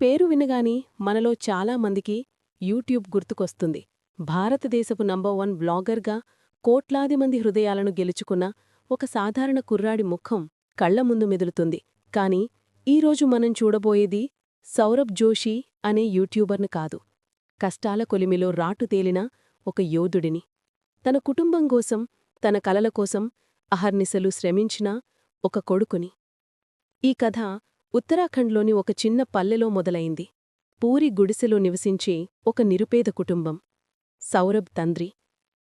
పేరు వినగానే మనలో చాలామందికి యూట్యూబ్ గుర్తుకొస్తుంది. భారతదేశపు నంబర్ వన్ బ్లాగర్గా కోట్లాది మంది హృదయాలను గెలుచుకున్న ఒక సాధారణ కుర్రాడి ముఖం కళ్ళ ముందు మెదులుతుంది. కాని ఈరోజు మనం చూడబోయేది సౌరభ్ జోషి అనే యూట్యూబర్ను కాదు. కష్టాల కొలిమిలో రాటు తేలిన ఒక యోధుడిని. తన కుటుంబం కోసం తన కలల కోసం అహర్నిశలు శ్రమించిన ఒక కొడుకుని. ఈ కథ ఉత్తరాఖండ్లోని ఒక చిన్న పల్లెలో మొదలైంది. పూరి గుడిసెలో నివసించే ఒక నిరుపేద కుటుంబం. సౌరభ్ తండ్రి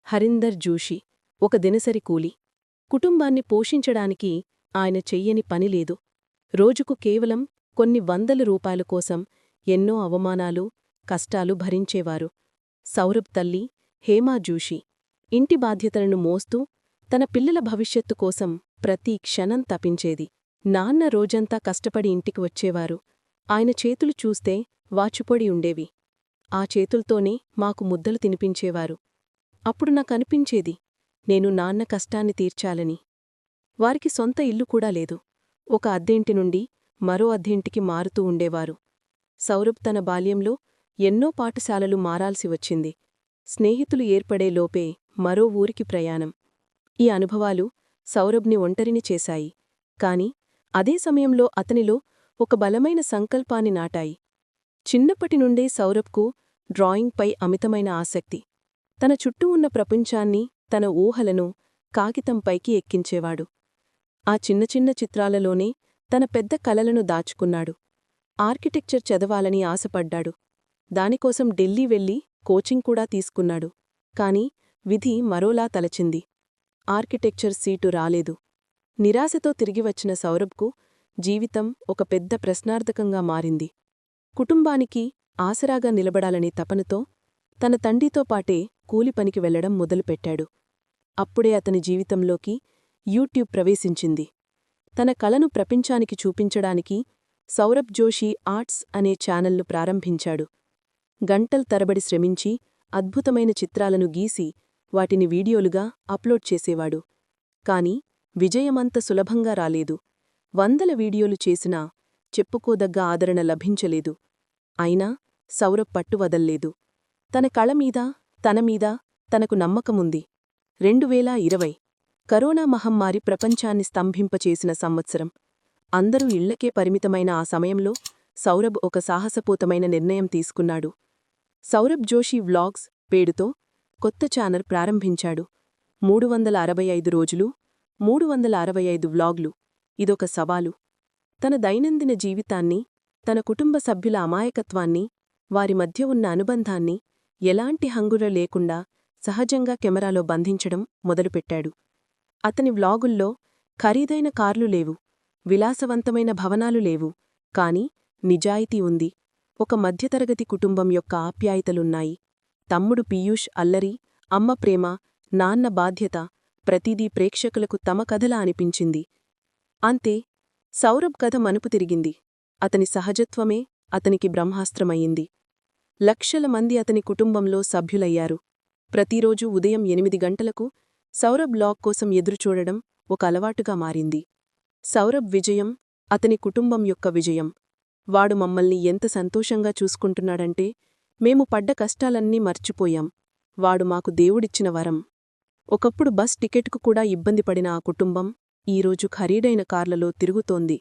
హరిందర్ జూషి ఒక దినసరి కూలి. కుటుంబాన్ని పోషించడానికి ఆయన చెయ్యని పనిలేదు రోజుకు కేవలం కొన్ని వందల రూపాయల కోసం ఎన్నో అవమానాలు కష్టాలు భరించేవారు. సౌరభ్ తల్లి హేమా జూషి ఇంటి బాధ్యతలను మోస్తూ తన పిల్లల భవిష్యత్తు కోసం ప్రతి క్షణం తపించేది. నాన్న రోజంతా కష్టపడి ఇంటికి వచ్చేవారు. ఆయన చేతులు చూస్తే వాచుపొడి ఉండేవి. ఆ చేతుల్తోనే మాకు ముద్దలు తినిపించేవారు. అప్పుడు నాకనిపించేది నేను నాన్న కష్టాన్ని తీర్చాలని. వారికి సొంత ఇల్లు కూడా లేదు. ఒక అద్దెంటి నుండి మరో అద్దెంటికి మారుతూ ఉండేవారు. సౌరభ్ తన బాల్యంలో ఎన్నో పాఠశాలలు మారాల్సి వచ్చింది. స్నేహితులు ఏర్పడే లోపే మరో ఊరికి ప్రయాణం. ఈ అనుభవాలు సౌరభ్ని ఒంటరిని చేశాయి. కాని అదే సమయంలో అతనిలో ఒక బలమైన సంకల్పాన్ని నాటాయి. చిన్నప్పటి నుండే సౌరభ్కు డ్రాయింగ్పై అమితమైన ఆసక్తి. తన చుట్టూ ఉన్న ప్రపంచాన్ని తన ఊహలను కాగితంపైకి ఎక్కించేవాడు. ఆ చిన్న చిన్న చిత్రాలలోనే తన పెద్ద కలలను దాచుకున్నాడు. ఆర్కిటెక్చర్ చదవాలని ఆశపడ్డాడు. దానికోసం ఢిల్లీ వెళ్ళి కోచింగ్ కూడా తీసుకున్నాడు. కాని విధి మరోలా తలచింది. ఆర్కిటెక్చర్ సీటు రాలేదు. నిరాశతో తిరిగి వచ్చిన సౌరభ్కు జీవితం ఒక పెద్ద ప్రశ్నార్థకంగా మారింది. కుటుంబానికి ఆసరాగా నిలబడాలనే తపనతో తన తండ్రితో పాటే కూలిపనికి వెళ్ళడం మొదలుపెట్టాడు. అప్పుడే అతని జీవితంలోకి యూట్యూబ్ ప్రవేశించింది. తన కలను ప్రపంచానికి చూపించడానికి సౌరభ్ జోషి ఆర్ట్స్ అనే ఛానల్ను ప్రారంభించాడు. గంటల్ తరబడి శ్రమించి అద్భుతమైన చిత్రాలను గీసి వాటిని వీడియోలుగా అప్లోడ్ చేసేవాడు. కాని విజయమంత సులభంగా రాలేదు. వందల వీడియోలు చేసినా చెప్పుకోదగ్గ ఆదరణ లభించలేదు. అయినా సౌరభ్ పట్టువదల్లేదు తన కళమీద తనమీద తనకు నమ్మకముంది. రెండువేల ఇరవై కరోనా మహమ్మారి ప్రపంచాన్ని స్తంభింపచేసిన సంవత్సరం. అందరూ ఇళ్ళకే పరిమితమైన ఆ సమయంలో సౌరభ్ ఒక సాహసపూతమైన నిర్ణయం తీసుకున్నాడు. సౌరభ్ జోషి వ్లాగ్స్ పేరుతో కొత్త ఛానల్ ప్రారంభించాడు. మూడు వందల అరవై ఐదు రోజులు మూడు వందల అరవై ఐదు వ్లాగ్లు. ఇదొక సవాలు. తన దైనందిన జీవితాన్ని తన కుటుంబ సభ్యుల అమాయకత్వాన్ని వారి మధ్య ఉన్న అనుబంధాన్ని ఎలాంటి హంగుర లేకుండా సహజంగా కెమెరాలో బంధించడం మొదలుపెట్టాడు. అతని వ్లాగుల్లో ఖరీదైన కార్లు లేవు విలాసవంతమైన భవనాలు లేవు కాని నిజాయితీ ఉంది. ఒక మధ్యతరగతి కుటుంబం యొక్క ఆప్యాయతలున్నాయి. తమ్ముడు పీయూష్ అల్లరి అమ్మ ప్రేమ నాన్న బాధ్యత ప్రతిదీ ప్రేక్షకులకు తమ కథలా అనిపించింది. అంతే సౌరభ్ కథ మనుపు తిరిగింది. అతని సహజత్వమే అతనికి బ్రహ్మాస్త్రమయ్యింది. లక్షల మంది అతని కుటుంబంలో సభ్యులయ్యారు. ప్రతిరోజూ ఉదయం ఎనిమిది గంటలకు సౌరభ్ లాగ్ కోసం ఎదురుచూడడం ఒక అలవాటుగా మారింది. సౌరభ్ విజయం అతని కుటుంబం యొక్క విజయం. వాడు మమ్మల్ని ఎంత సంతోషంగా చూసుకుంటున్నాడంటే మేము పడ్డ కష్టాలన్నీ మర్చిపోయాం. వాడు మాకు దేవుడిచ్చిన వరం. ఒకప్పుడు బస్ టికెట్కు కూడా ఇబ్బంది పడిన ఆ కుటుంబం ఈరోజు ఖరీదైన కార్లలో తిరుగుతోంది.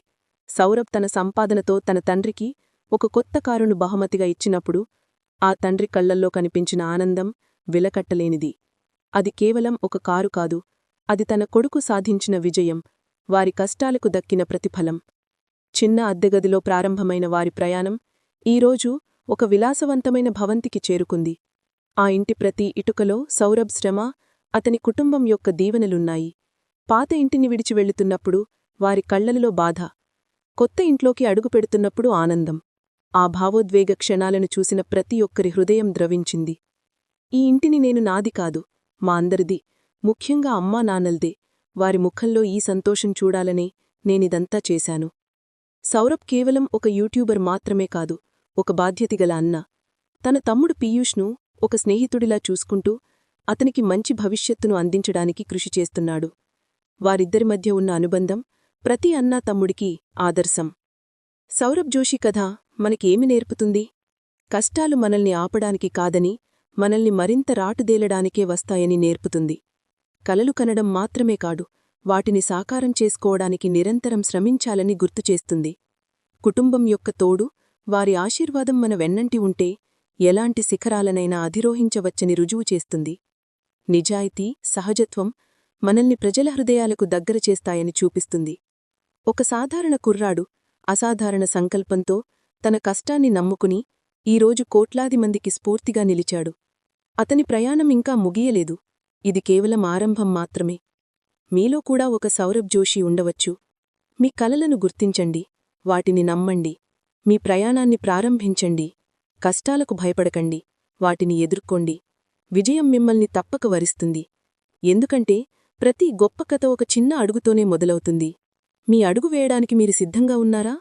సౌరభ్ తన సంపాదనతో తన తండ్రికి ఒక కొత్త కారును బహుమతిగా ఇచ్చినప్పుడు ఆ తండ్రి కళ్ళల్లో కనిపించిన ఆనందం విలకట్టలేనిది. అది కేవలం ఒక కారు కాదు అది తన కొడుకు సాధించిన విజయం వారి కష్టాలకు దక్కిన ప్రతిఫలం. చిన్న అద్దెగదిలో ప్రారంభమైన వారి ప్రయాణం ఈరోజు ఒక విలాసవంతమైన భవంతికి చేరుకుంది. ఆ ఇంటి ప్రతి ఇటుకలో సౌరభ్ శ్రమ అతని కుటుంబం యొక్క దీవెనలున్నాయి. పాత ఇంటిని విడిచి వెళుతున్నప్పుడు వారి కళ్ళలలో బాధ. కొత్త ఇంట్లోకి అడుగుపెడుతున్నప్పుడు ఆనందం. ఆ భావోద్వేగ క్షణాలను చూసిన ప్రతి ఒక్కరి హృదయం ద్రవించింది. ఈ ఇంటిని నేను నాది కాదు మా అందరిది. ముఖ్యంగా అమ్మా నాన్నల్దే. వారి ముఖంలో ఈ సంతోషం చూడాలనే నేనిదంతా చేశాను. సౌరభ్ కేవలం ఒక యూట్యూబర్ మాత్రమే కాదు ఒక బాధ్యతిగల అన్న. తన తమ్ముడు పీయూష్ను ఒక స్నేహితుడిలా చూసుకుంటూ అతనికి మంచి భవిష్యత్తును అందించడానికి కృషి చేస్తున్నాడు. వారిద్దరి మధ్య ఉన్న అనుబంధం ప్రతి అన్నా తమ్ముడికి ఆదర్శం. సౌరభ్ జోషి కథ మనకేమి నేర్పుతుంది? కష్టాలు మనల్ని ఆపడానికి కాదని మనల్ని మరింత రాటుదేలడానికే వస్తాయని నేర్పుతుంది. కలలు కనడం మాత్రమే కాదు వాటిని సాకారం చేసుకోవడానికి నిరంతరం శ్రమించాలని గుర్తుచేస్తుంది కుటుంబం యొక్క తోడు వారి ఆశీర్వాదం మన వెన్నంటి ఉంటే ఎలాంటి శిఖరాలనైనా అధిరోహించవచ్చని రుజువు చేస్తుంది. నిజాయితీ సహజత్వం మనల్ని ప్రజల హృదయాలకు దగ్గర చేస్తాయని చూపిస్తుంది. ఒక సాధారణ కుర్రాడు అసాధారణ సంకల్పంతో తన కష్టాన్ని నమ్ముకుని ఈరోజు కోట్లాది మందికి స్ఫూర్తిగా నిలిచాడు. అతని ప్రయాణం ఇంకా ముగియలేదు. ఇది కేవలం ఆరంభం మాత్రమే. మీలో కూడా ఒక సౌరభ్ జోషి ఉండవచ్చు. మీ కలలను గుర్తించండి. వాటిని నమ్మండి. మీ ప్రయాణాన్ని ప్రారంభించండి. కష్టాలకు భయపడకండి. వాటిని ఎదుర్కోండి. విజయం మిమ్మల్ని తప్పక వరిస్తుంది. ఎందుకంటే ప్రతి గొప్ప కథ ఒక చిన్న అడుగుతోనే మొదలవుతుంది. మీ అడుగు వేయడానికి మీరు సిద్ధంగా ఉన్నారా?